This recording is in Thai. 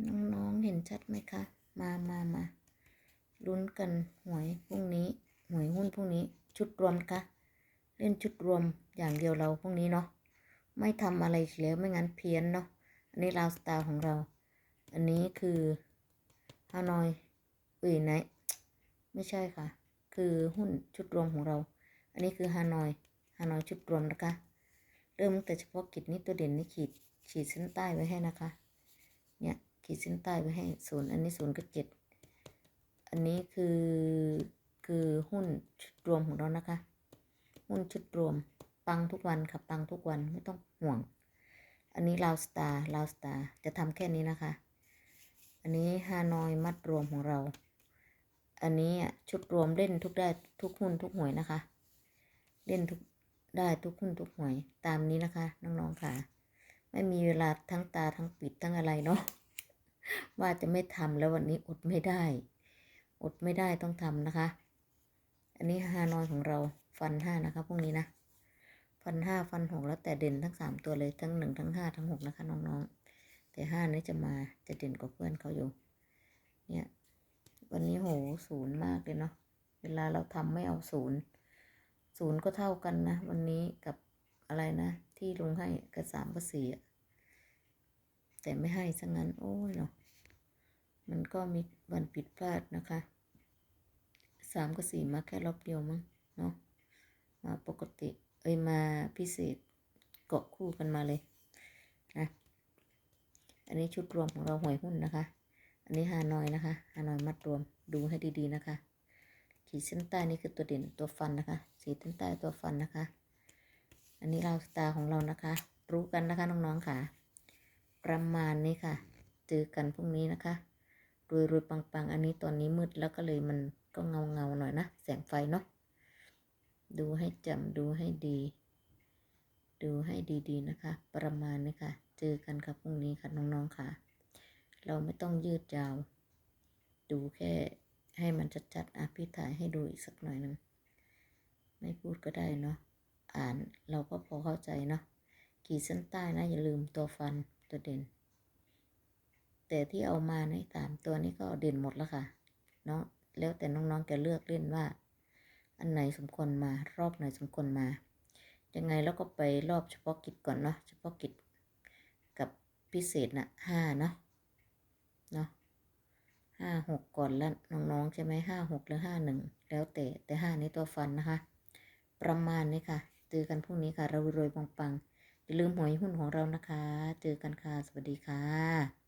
น้องๆเห็นชัดไหมคะ มามามาลุ้นกันหวยพรุ่งนี้ หวยหุ้นพรุ่งนี้ ชุดรวมคะเล่นชุดรวมอย่างเดียวเราพรุ่งนี้เนาะไม่ทำอะไรแล้วไม่งั้นเพี้ยนเนาะอันนี้ลาวสตาร์ของเรา อันนี้คือฮานอยเอ้ยไหนไม่ใช่ค่ะ คือหุ้นชุดรวมของเรา อันนี้คือฮานอยฮานอยชุดรวมนะคะ เริ่มแต่เฉพาะกิจนี้ตัวเด่นนี่ขีดขีดเส้นใต้ไว้ให้นะคะ เนี่ย ขีดเส้นใต้ไว้ให้ศูนย์อันนี้ศูนย์กับเจ็ดอันนี้คือคือหุ้นชุดรวมของเรานะคะ หุ้นชุดรวมปังทุกวันค่ะปังทุกวันไม่ต้องห่วง อันนี้ลาวสตาร์ลาวสตาร์จะทำแค่นี้นะคะ อันนี้ฮานอยมัดรวมของเรา อันนี้อะชุดรวมเล่นทุกได้ทุกหุ้นทุกหวยนะคะ เล่นทุกได้ทุกหุ้นทุกหวยตามนี้นะคะน้องๆค่ะ ไม่มีเวลาทั้งตาทั้งปิดทั้งอะไรเนาะ ว่าจะไม่ทำแล้ววันนี้อดไม่ได้ อดไม่ได้ต้องทำนะคะ อันนี้ฮานอยของเราฟันห้านะคะพรุ่งนี้นะฟันห้าฟันหกแล้วแต่เด่นทั้งสามตัวเลยทั้งหนึ่งทั้งห้าทั้งหกนะคะน้องๆ แต่ห้านี้จะมาจะเด่นกว่าเพื่อนเขาอยู่ เนี่ย วันนี้โหศูนย์มากเลยเนาะเวลาเราทำไม่เอาศูนย์ศูนย์ก็เท่ากันนะ วันนี้กับอะไรนะ ที่ลุงให้กับสามกับสี่อะ แต่ไม่ให้ซะงั้น โอ้ยเนาะมันก็มีวันผิดพลาดนะคะสามกับสี่มาแค่รอบเดียวมั้งเนาะมาปกติ เอ้ยมาพิเศษเกาะคู่กันมาเลยนะอันนี้ชุดรวมของเราหวยหุ้นนะคะ อันนี้ฮานอยนะคะฮานอยมัดรวมดูให้ดีๆนะคะขีดเส้นใต้นี่คือตัวเด่นตัวฟันนะคะขีเส้นใต้ตัวฟันนะคะ อันนี้เราสตาของเรานะคะ รู้กันนะคะน้องๆค่ะ ประมาณนี้ค่ะ เจอกันพรุ่งนี้นะคะรวยรวยๆปังๆ อันนี้ตอนนี้มืดแล้วก็เลยมันก็เงาเงาๆหน่อยนะ แสงไฟเนาะ ดูให้จำดูให้ดี ดูให้ดีๆนะคะ ประมาณนี้ค่ะ เจอกันครับพรุ่งนี้ค่ะน้องๆค่ะ เราไม่ต้องยืดยาว ดูแค่ให้มันชัดๆอะพี่ถ่ายให้ดูอีกสักหน่อยหนึ่งไม่พูดก็ได้เนาะ อ่านเราก็พอเข้าใจเนาะ ขีดเส้นใต้นะอย่าลืมตัวฟัน ตัวเด่น แต่ที่เอามาในสามตัวนี้ก็เด่นหมดแล้วค่ะเนาะแล้วแต่น้องๆจะเลือกเล่นว่า อันไหนสมควรมารอบไหนสมควรมายังไงแล้วก็ไปรอบเฉพาะกิจก่อนเนาะเฉพาะกิจกับพิเศษนะห้าเนาะเนาะห้าหกก่อนแล้วน้องๆใช่ไหมห้าหกหรือห้าหนึ่งแล้วแต่แต่ห้านี้ตัวฟันนะคะ ประมาณนี้ค่ะเจอกันพรุ่งนี้ค่ะเรารวยปัง อย่าลืมหวยหุ้นของเรานะคะ เจอกันค่ะ สวัสดีค่ะ